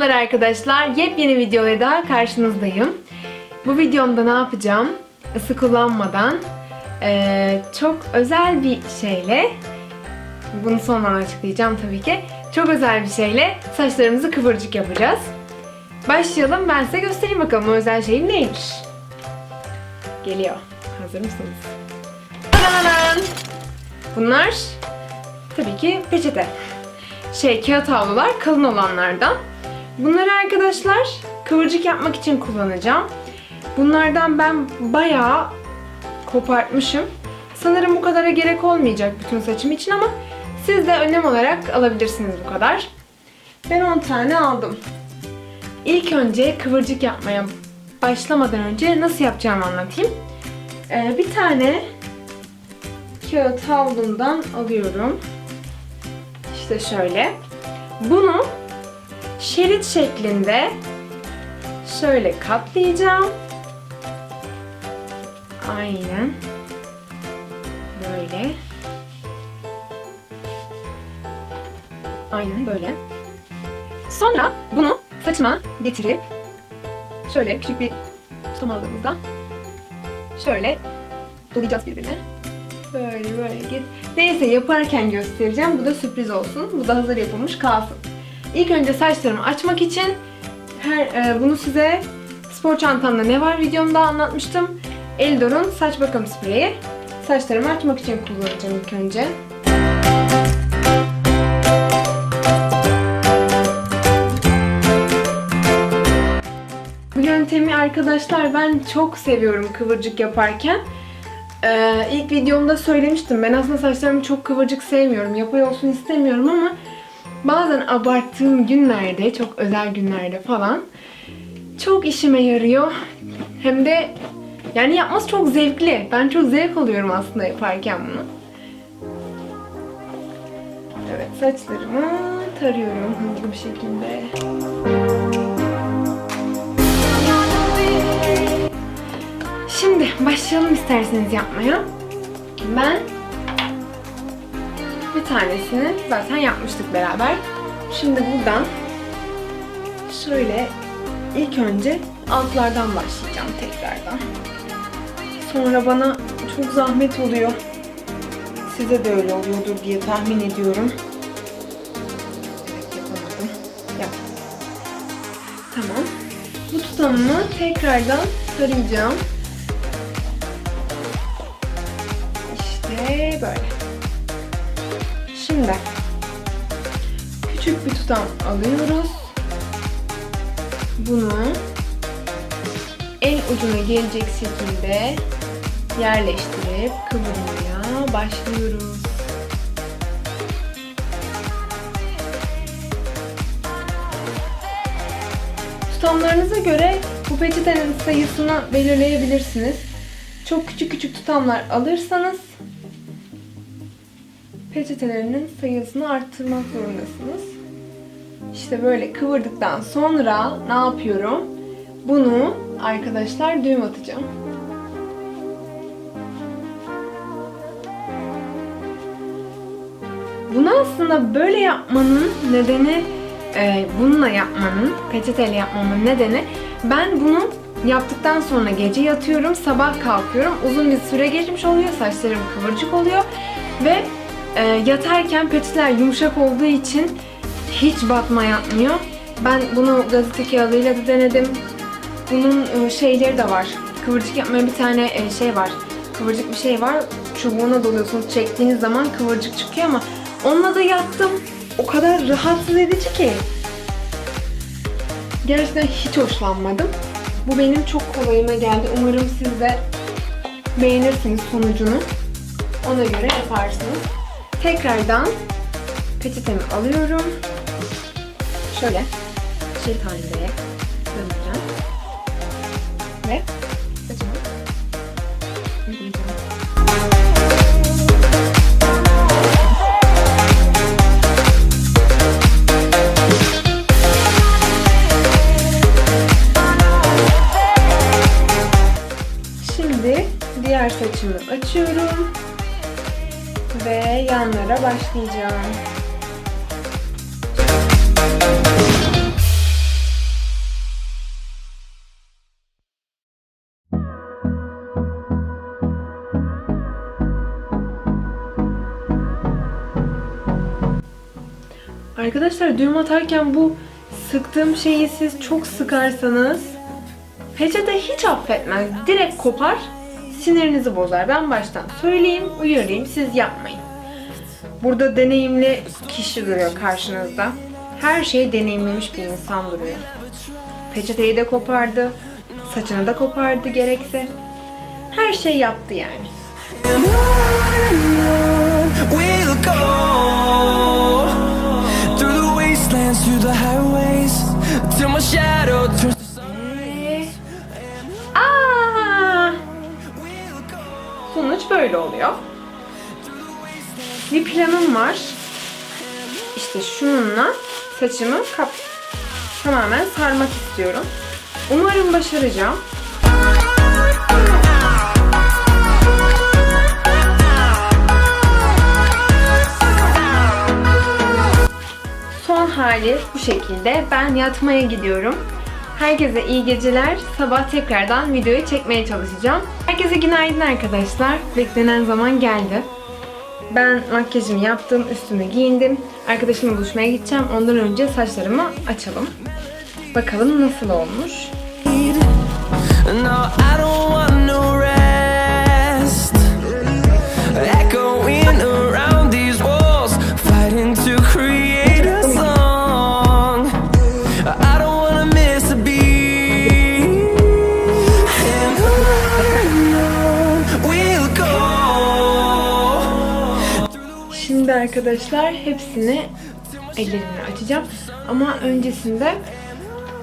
Merhabalar arkadaşlar. Yepyeni videoyla daha karşınızdayım. Bu videomda ne yapacağım? Isı kullanmadan eee, çok özel bir şeyle bunu sonradan açıklayacağım tabii ki. Çok özel bir şeyle saçlarımızı kıvırcık yapacağız. Başlayalım. Ben size göstereyim bakalım o özel şeyim neymiş. Geliyor. Hazır mısınız? Bunlar tabii ki peçete. Şey kağıt havlular kalın olanlardan. Bunları arkadaşlar kıvırcık yapmak için kullanacağım. Bunlardan ben bayağı kopartmışım. Sanırım bu kadara gerek olmayacak bütün saçım için ama siz de önlem olarak alabilirsiniz bu kadar. Ben 10 tane aldım. İlk önce kıvırcık yapmaya başlamadan önce nasıl yapacağımı anlatayım. Ee, bir tane kağıt havlumdan alıyorum. İşte şöyle. Bunu şerit şeklinde şöyle katlayacağım. Aynen. Böyle. Aynen böyle. Sonra bunu saçıma getirip şöyle küçük bir tutam aldığımızda şöyle dolayacağız birbirine. Böyle böyle git. Neyse yaparken göstereceğim. Bu da sürpriz olsun. Bu da hazır yapılmış kalsın. İlk önce saçlarımı açmak için her e, bunu size spor çantamda ne var videomda anlatmıştım. Eldor'un saç bakım spreyi. Saçlarımı açmak için kullanacağım ilk önce. Bu yöntemi arkadaşlar ben çok seviyorum kıvırcık yaparken. Ee, ilk videomda söylemiştim. Ben aslında saçlarımı çok kıvırcık sevmiyorum. Yapay olsun istemiyorum ama bazen abarttığım günlerde, çok özel günlerde falan çok işime yarıyor. Hem de yani yapması çok zevkli. Ben çok zevk alıyorum aslında yaparken bunu. Evet saçlarımı tarıyorum hızlı bir şekilde. Şimdi başlayalım isterseniz yapmaya. Ben tanesini zaten yapmıştık beraber. Şimdi buradan şöyle ilk önce altlardan başlayacağım tekrardan. Sonra bana çok zahmet oluyor. Size de öyle oluyordur diye tahmin ediyorum. Yapamadım. Yap. Tamam. Bu tutamımı tekrardan tarayacağım. İşte böyle. Şimdi küçük bir tutam alıyoruz. Bunu en ucuna gelecek şekilde yerleştirip kıvırmaya başlıyoruz. Tutamlarınıza göre bu peçetenin sayısını belirleyebilirsiniz. Çok küçük küçük tutamlar alırsanız peçetelerinin sayısını arttırmak zorundasınız. İşte böyle kıvırdıktan sonra ne yapıyorum? Bunu arkadaşlar düğüm atacağım. Bunu aslında böyle yapmanın nedeni, e, bununla yapmanın, peçeteyle yapmamın nedeni ben bunu yaptıktan sonra gece yatıyorum, sabah kalkıyorum. Uzun bir süre geçmiş oluyor, saçlarım kıvırcık oluyor ve e, yatarken peçeteler yumuşak olduğu için hiç batma yapmıyor. Ben bunu gazete kağıdıyla da denedim. Bunun e, şeyleri de var. Kıvırcık yapmaya bir tane e, şey var. Kıvırcık bir şey var. Çubuğuna doluyorsunuz. Çektiğiniz zaman kıvırcık çıkıyor ama onunla da yattım. O kadar rahatsız edici ki. Gerçekten hiç hoşlanmadım. Bu benim çok kolayıma geldi. Umarım siz de beğenirsiniz sonucunu. Ona göre yaparsınız. Tekrardan peçetemi alıyorum. Şöyle şerit halinde döneceğim. Ve ve yanlara başlayacağım. Arkadaşlar düğüm atarken bu sıktığım şeyi siz çok sıkarsanız peçete hiç affetmez. Direkt kopar Sinirinizi bozar. Ben baştan söyleyeyim, uyarayım. Siz yapmayın. Burada deneyimli kişi duruyor karşınızda. Her şeyi deneyimlemiş bir insan duruyor. Peçeteyi de kopardı. Saçını da kopardı gerekse. Her şey yaptı yani. We'll go Böyle oluyor. Bir planım var. İşte şununla saçımı kap tamamen sarmak istiyorum. Umarım başaracağım. Son hali bu şekilde. Ben yatmaya gidiyorum. Herkese iyi geceler. Sabah tekrardan videoyu çekmeye çalışacağım. Herkese günaydın arkadaşlar. Beklenen zaman geldi. Ben makyajımı yaptım, üstümü giyindim. Arkadaşımla buluşmaya gideceğim. Ondan önce saçlarımı açalım. Bakalım nasıl olmuş. No, I don't want no Şimdi arkadaşlar hepsini ellerimle açacağım. Ama öncesinde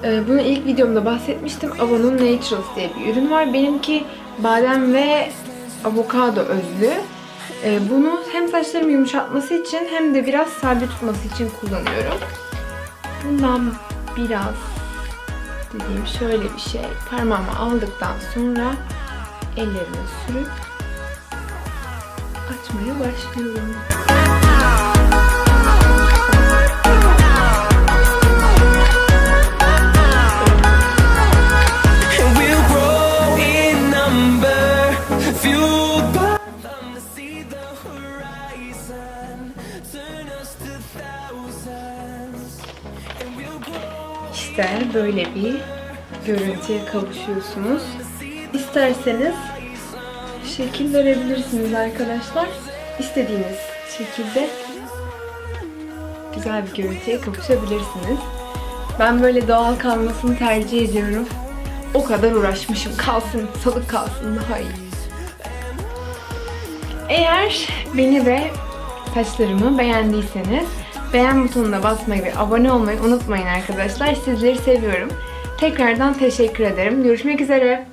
e, bunu ilk videomda bahsetmiştim. Avon'un Naturals diye bir ürün var. Benimki badem ve avokado özlü. E, bunu hem saçlarımı yumuşatması için hem de biraz sabit tutması için kullanıyorum. Bundan biraz dediğim şöyle bir şey parmağıma aldıktan sonra ellerime sürüp açmaya başlıyorum. İşte böyle bir görüntüye kavuşuyorsunuz. İsterseniz şekil verebilirsiniz arkadaşlar. İstediğiniz şekilde güzel bir görüntüye kavuşabilirsiniz. Ben böyle doğal kalmasını tercih ediyorum. O kadar uğraşmışım. Kalsın, salık kalsın daha iyi. Eğer beni ve saçlarımı beğendiyseniz beğen butonuna basmayı ve abone olmayı unutmayın arkadaşlar. Sizleri seviyorum. Tekrardan teşekkür ederim. Görüşmek üzere.